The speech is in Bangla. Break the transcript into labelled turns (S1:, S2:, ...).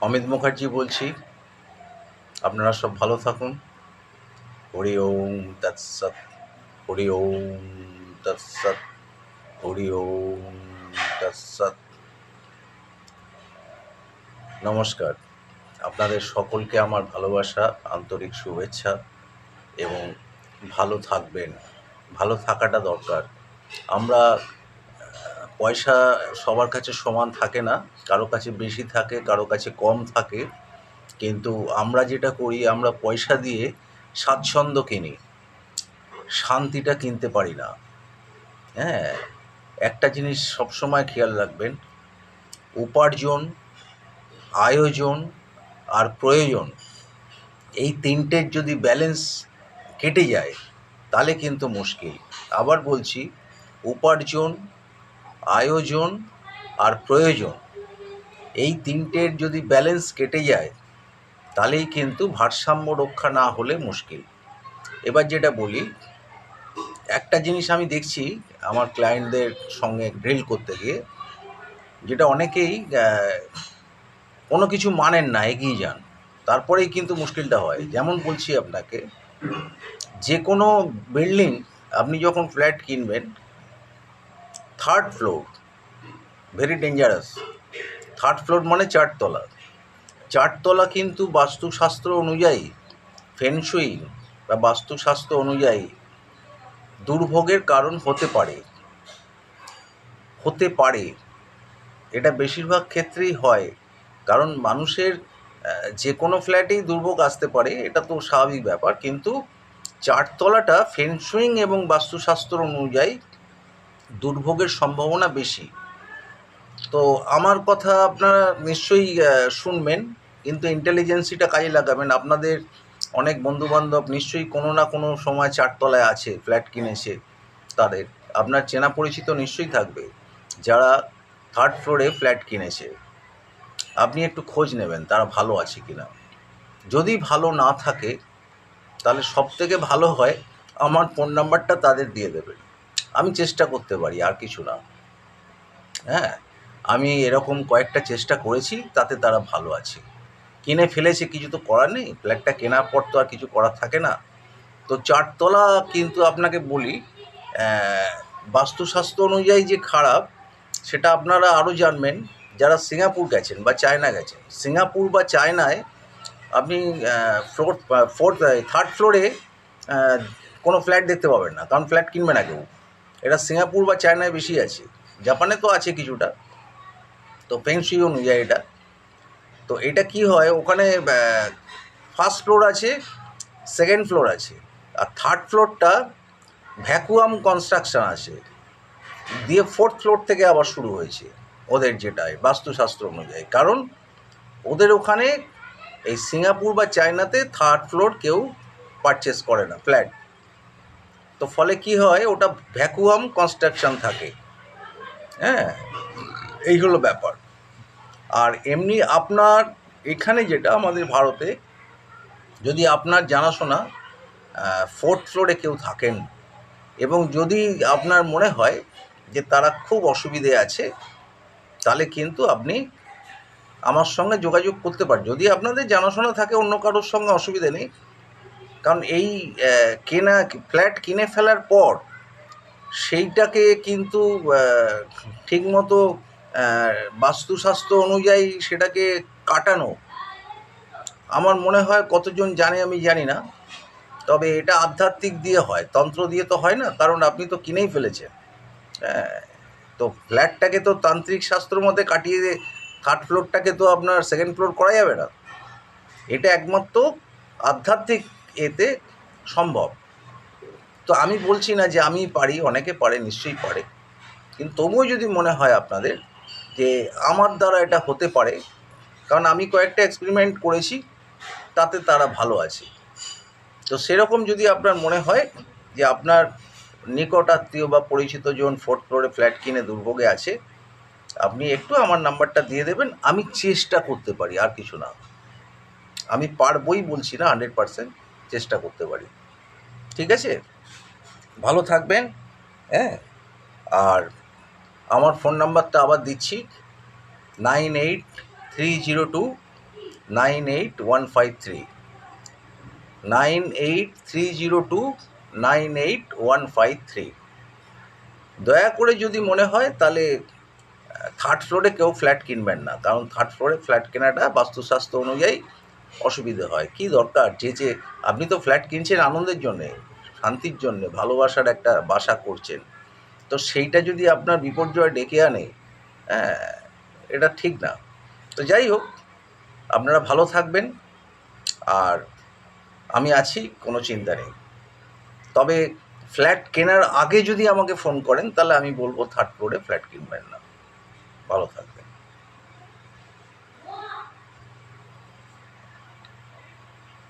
S1: অমিত মুখার্জি বলছি। আপনারা সব ভালো থাকুন। হরি ওম তৎসৎ, হরি ওম তৎসৎ, হরি ওম তৎসৎ। নমস্কার। আপনাদের সকলকে আমার ভালোবাসা, আন্তরিক শুভেচ্ছা এবং ভালো থাকবেন। ভালো থাকাটা দরকার। আমরা পয়সা সবার কাছে সমান থাকে না, কারও কাছে বেশি থাকে, কারও কাছে কম থাকে। কিন্তু আমরা যেটা করি, আমরা পয়সা দিয়ে স্বাচ্ছন্দ্য কিনি। শান্তিটা কিনতে পারি না। হ্যাঁ একটা জিনিস সবসময় খেয়াল রাখবেন, উপার্জন, আয়োজন আর প্রয়োজন, এই তিনটের যদি ব্যালেন্স কেটে যায়, তাহলে কিন্তু মুশকিল। আবার বলছি, উপার্জন আয়োজন আর প্রয়োজন। এই তিনটের যদি ব্যালেন্স কেটে যায়, তাহলেই কিন্তু ভারসাম্য রক্ষা না হলে মুশকিল। এবার যেটা বলি, একটা জিনিস আমি দেখছি আমার ক্লায়েন্টদের সঙ্গে ড্রিল করতে গিয়ে, যেটা অনেকেই কোনো কিছু মানেন না, এগিয়ে যান। তারপরেই কিন্তু মুশকিলটা হয়। যেমন বলছি আপনাকে, যে কোনো বিল্ডিং আপনি যখন ফ্ল্যাট কিনবেন third floor, very dangerous. Third floor মানে চারতলা। চারতলা কিন্তু বাস্তুশাস্ত্র অনুযায়ী ফেনসুই বা বাস্তুশাস্ত্র অনুযায়ী দুর্ভোগের কারণ হতে পারে। হতে পারে। এটা বেশিরভাগ ক্ষেত্রেই হয়। কারণ মানুষের যে কোনো ফ্ল্যাটেই দুর্ভোগ আসতে পারে, এটা তো স্বাভাবিক ব্যাপার। কিন্তু চারতলাটা ফেনসুইং এবং বাস্তুশাস্ত্র অনুযায়ী দুর্ভোগের সম্ভাবনা বেশি। তো আমার কথা আপনারা নিশ্চয়ই শুনবেন, কিন্তু ইন্টেলিজেন্সিটা কাজে লাগাবেন। আপনাদের অনেক বন্ধুবান্ধব নিশ্চয়ই কোনো না কোনো সময় চারতলায় আছে ফ্ল্যাট কিনেছে তাদের। আপনার চেনা পরিচিত নিশ্চয়ই থাকবে, যারা থার্ড ফ্লোরে ফ্ল্যাট কিনেছে। আপনি একটু খোঁজ নেবেন, তারা ভালো আছে কি না যদি ভালো না থাকে, তাহলে সব থেকে ভালো হয়, আমার ফোন নাম্বারটা তাদের দিয়ে দেবেন। আমি চেষ্টা করতে পারি, আর কিছু না। হ্যাঁ আমি এরকম কয়েকটা চেষ্টা করেছি, তাতে তারা ভালো আছে। কিনে ফেলেছে কিছু তো করার নেই, ফ্ল্যাটটা কেনার পর তো আর কিছু করার থাকে না। তো চারতলা কিন্তু আপনাকে বলি বাস্তুশাস্ত্র অনুযায়ী যে খারাপ, সেটা আপনারা আরও জানবেন। যারা সিঙ্গাপুর গেছেন বা চায়না গেছেন, সিঙ্গাপুর বা চায়নায় আপনি ফ্লোর ফোর্থ থার্ড ফ্লোরে কোনো ফ্ল্যাট দেখতে পাবেন না। কারণ ফ্ল্যাট কিনবে না কেউ এটা সিঙ্গাপুর বা চায়নায় বেশি আছে। জাপানে তো আছে কিছুটা। তো ফেংশুই অনুযায়ী এটা। তো এটা কি হয়, ওখানে ফার্স্ট ফ্লোর আছে সেকেন্ড ফ্লোর আছে। আর থার্ড ফ্লোরটা ভ্যাকুয়াম কনস্ট্রাকশন আছে। দিয়ে ফোর্থ ফ্লোর থেকে আবার শুরু হয়েছে ওদের যেটাই বাস্তুশাস্ত্র অনুযায়ী। কারণ ওদের ওখানে এই সিঙ্গাপুর বা চায়নাতে থার্ড ফ্লোর কেউ পারচেস করে না ফ্ল্যাট তো ফলে কি হয়, ওটা ভ্যাকুয়াম কনস্ট্রাকশন থাকে। হ্যাঁ এই হলো ব্যাপার। আর এমনি আপনার এখানে যেটা আমাদের ভারতে, যদি আপনার জানাশোনা ফোর্থ ফ্লোরে কেউ থাকেন, এবং যদি আপনার মনে হয় যে তারা খুব অসুবিধে আছে, তাহলে কিন্তু আপনি আমার সঙ্গে যোগাযোগ করতে পারেন। যদি আপনাদের জানাশোনা থাকে, অন্য কারোর সঙ্গে অসুবিধে নেই কারণ এই কেনা, ফ্ল্যাট কিনে ফেলার পর সেইটাকে কিন্তু ঠিকমতো বাস্তুশাস্ত্র অনুযায়ী সেটাকে কাটানো। আমার মনে হয় কতজন জানে আমি জানি না, তবে এটা আধ্যাত্মিক দিয়ে হয়, তন্ত্র দিয়ে তো হয় না, কারণ আপনি তো কিনেই ফেলেছেন। তো ফ্ল্যাটটাকে তো তান্ত্রিক শাস্ত্র মধ্যে কাটিয়ে থার্ড ফ্লোরটাকে তো আপনার সেকেন্ড ফ্লোর করা যাবে না। এটা একমাত্র আধ্যাত্মিক এতে সম্ভব। তো আমি বলছি না যে আমি পারি, অনেকে পারে, নিশ্চয়ই পারে। কিন্তু তবুও যদি মনে হয় আপনাদের যে আমার দ্বারা এটা হতে পারে, কারণ আমি কয়েকটা এক্সপেরিমেন্ট করেছি, তাতে তারা ভালো আছে। তো সেরকম যদি আপনার মনে হয় যে আপনার নিকট আত্মীয় বা পরিচিত জন ফোর্থ ফ্লোরে ফ্ল্যাট কিনে দুর্ভোগে আছে, আপনি একটু আমার নাম্বারটা দিয়ে দেবেন, আমি চেষ্টা করতে পারি, আর কিছু না। আমি পারবই বলছি না হান্ড্রেড পারসেন্ট চেষ্টা করতে পারি। ঠিক আছে? ভালো থাকবেন হ্যাঁ? আর আমার ফোন নাম্বারটা আবার দিচ্ছি, nine eight three zero two, nine eight one five three. Nine eight three zero two, nine eight one five three. দয়া করে যদি মনে হয়, তাহলে থার্ড ফ্লোরে কেউ ফ্ল্যাট কিনবেন না। কারণ থার্ড ফ্লোরে ফ্ল্যাট কেনাটা বাস্তুশাস্ত্র অনুযায়ী অসুবিধে হয়। কি দরকার? যে যে, আপনি তো ফ্ল্যাট কিনছেন আনন্দের জন্যে, শান্তির জন্যে, ভালোবাসার একটা বাসা করছেন। তো সেইটা যদি আপনার বিপর্যয় ডেকে আনে হ্যাঁ এটা ঠিক না। তো যাই হোক, আপনারা ভালো থাকবেন। আর আমি আছি, কোনো চিন্তা নেই। তবে ফ্ল্যাট কেনার আগে যদি আমাকে ফোন করেন, তাহলে আমি বলব থার্ড ফ্লোরে ফ্ল্যাট কিনবেন না। ভালো থাকবেন।